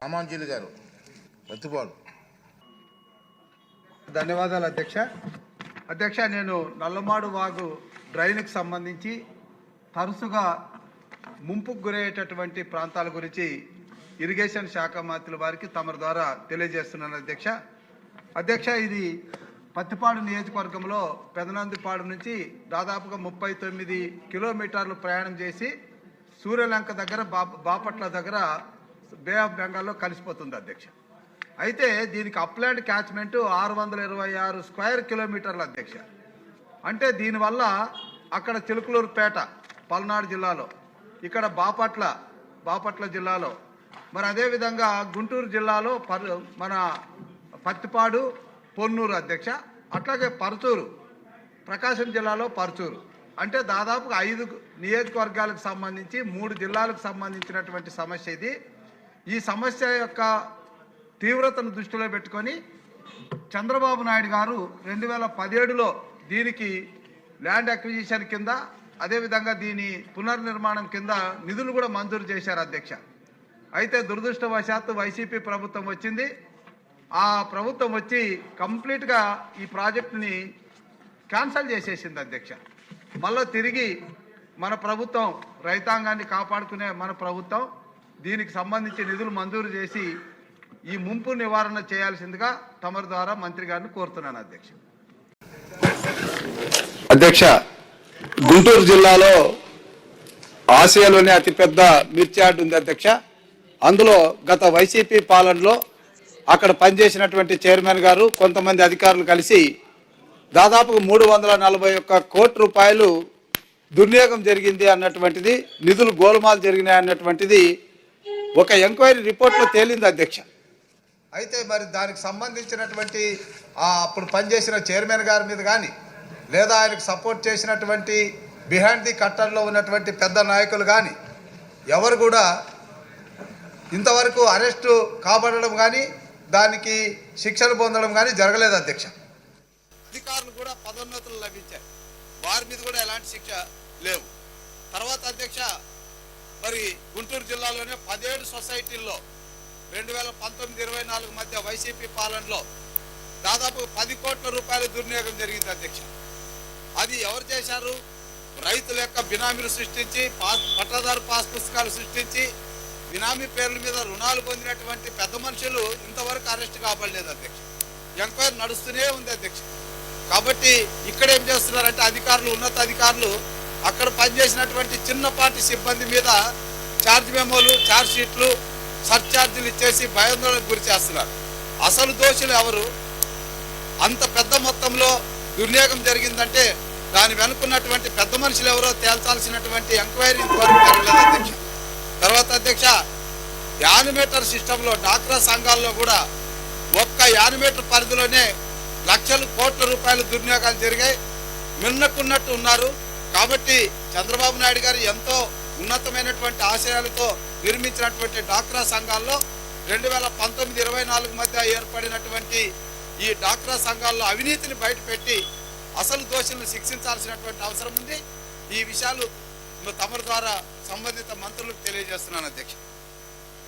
రామాంజలి గారు బతిపాడు ధన్యవాదాలు అధ్యక్ష. అధ్యక్ష నేను నల్లమాడు వాగు డ్రైన్కి సంబంధించి తరచుగా ముంపుకు గురయ్యేటటువంటి ప్రాంతాల గురించి ఇరిగేషన్ శాఖ మంత్రుల వారికి తమ ద్వారా తెలియజేస్తున్నాను అధ్యక్ష. అధ్యక్ష ఇది పత్తిపాడు నియోజకవర్గంలో పెదనందిపాడు నుంచి దాదాపుగా ముప్పై తొమ్మిది కిలోమీటర్లు ప్రయాణం చేసి సూర్యలంక దగ్గర బాపట్ల దగ్గర బే ఆఫ్ బెంగాల్లో కలిసిపోతుంది అధ్యక్ష. అయితే దీనికి అప్లాండ్ క్యాచ్మెంట్ ఆరు వందల ఇరవై ఆరు స్క్వేర్ కిలోమీటర్ల అధ్యక్ష. అంటే దీనివల్ల అక్కడ చిలుకలూరుపేట పల్నాడు జిల్లాలో ఇక్కడ బాపట్ల బాపట్ల జిల్లాలో మరి అదేవిధంగా గుంటూరు జిల్లాలో పర్ మన పత్తిపాడు పొన్నూరు అధ్యక్ష అట్లాగే పరచూరు ప్రకాశం జిల్లాలో పరచూరు. అంటే దాదాపుగా ఐదు నియోజకవర్గాలకు సంబంధించి మూడు జిల్లాలకు సంబంధించినటువంటి సమస్య ఇది. ఈ సమస్య యొక్క తీవ్రతను దృష్టిలో పెట్టుకొని చంద్రబాబు నాయుడు గారు రెండు వేల పదిహేడులో దీనికి ల్యాండ్ అక్విజిషన్ కింద అదేవిధంగా దీని పునర్నిర్మాణం కింద నిధులు కూడా మంజూరు చేశారు అధ్యక్ష. అయితే దురదృష్టవశాత్తు వైసీపీ ప్రభుత్వం వచ్చింది. ఆ ప్రభుత్వం వచ్చి కంప్లీట్గా ఈ ప్రాజెక్టుని క్యాన్సల్ చేసేసింది అధ్యక్ష. మళ్ళీ తిరిగి మన ప్రభుత్వం రైతాంగాన్ని కాపాడుకునే మన ప్రభుత్వం దీనికి సంబంధించి నిధులు మంజూరు చేసి ఈ ముంపు నివారణ చేయాల్సిందిగా తమరి ద్వారా మంత్రి గారిని కోరుతున్నాను అధ్యక్ష. అధ్యక్ష గుంటూరు జిల్లాలో ఆసియాలోనే అతిపెద్ద మిర్చి యార్డ్ ఉంది అధ్యక్ష. అందులో గత వైసీపీ పాలనలో అక్కడ పనిచేసినటువంటి చైర్మన్ గారు కొంతమంది అధికారులు కలిసి దాదాపు మూడు వందల నలభై ఒక్క కోటి రూపాయలు దుర్వినియోగం జరిగింది అన్నటువంటిది నిధులు గోలుమాలు జరిగినాయి అన్నటువంటిది ఒక ఎంక్వైరీ రిపోర్ట్లో తేలింది అధ్యక్ష. అయితే మరి దానికి సంబంధించినటువంటి అప్పుడు పనిచేసిన చైర్మన్ గారి మీద కానీ లేదా ఆయనకు సపోర్ట్ చేసినటువంటి బిహైండ్ ది కట్టర్లో ఉన్నటువంటి పెద్ద నాయకులు కానీ ఎవరు కూడా ఇంతవరకు అరెస్టు కాబడడం కానీ దానికి శిక్షలు పొందడం కానీ జరగలేదు అధ్యక్ష. అధికారులు కూడా పదోన్నతులు లభించాయి. వారి మీద కూడా ఎలాంటి శిక్ష లేవు. తర్వాత అధ్యక్ష మరి గుంటూరు జిల్లాలోనే పదిహేడు సొసైటీల్లో రెండు వేల పంతొమ్మిది ఇరవై నాలుగు మధ్య వైసీపీ పాలనలో దాదాపు పది కోట్ల రూపాయల దుర్వినియోగం జరిగింది అధ్యక్ష. అది ఎవరు చేశారు? రైతుల యొక్క బినామీలు సృష్టించి పాస్ పట్టాదారు పాస్ పుస్తకాలు సృష్టించి బినామీ పేర్ల మీద రుణాలు పొందినటువంటి పెద్ద మనుషులు ఇంతవరకు అరెస్ట్ కాబడలేదు అధ్యక్ష. ఎంక్వైరీ నడుస్తూనే ఉంది అధ్యక్ష. కాబట్టి ఇక్కడ ఏం చేస్తున్నారంటే అధికారులు ఉన్నత అధికారులు అక్కడ పనిచేసినటువంటి చిన్నపాటి సిబ్బంది మీద ఛార్జ్ మెమోలు ఛార్జ్ షీట్లు సర్ఛార్జీలు ఇచ్చేసి భయాందోళనకు గురి చేస్తున్నారు. అసలు దోషులు ఎవరు? అంత పెద్ద మొత్తంలో దుర్వినియోగం జరిగిందంటే దాని వెనుకున్నటువంటి పెద్ద మనుషులు ఎవరో తేల్చాల్సినటువంటి ఎంక్వైరీ ఇంతవరకు జరగలేదు అధ్యక్ష. తర్వాత అధ్యక్ష యానిమేటర్ సిస్టంలో డాక్రా సంఘాల్లో కూడా ఒక్క యానిమేటర్ పరిధిలోనే లక్షలు కోట్ల రూపాయల దుర్వినియోగాలు జరిగాయి. మిన్నకున్నట్టు ఉన్నారు. కాబట్టి చంద్రబాబు నాయుడు గారు ఎంతో ఉన్నతమైనటువంటి ఆశయాలతో నిర్మించినటువంటి డాక్రా సంఘాల్లో రెండు వేల పంతొమ్మిది ఇరవై నాలుగు మధ్య ఏర్పడినటువంటి ఈ డాక్రా సంఘాల్లో అవినీతిని బయటపెట్టి అసలు దోషులను శిక్షించాల్సినటువంటి అవసరం ఉంది. ఈ విషయాలు తమరి ద్వారా సంబంధిత మంత్రులకు తెలియజేస్తున్నాను అధ్యక్ష.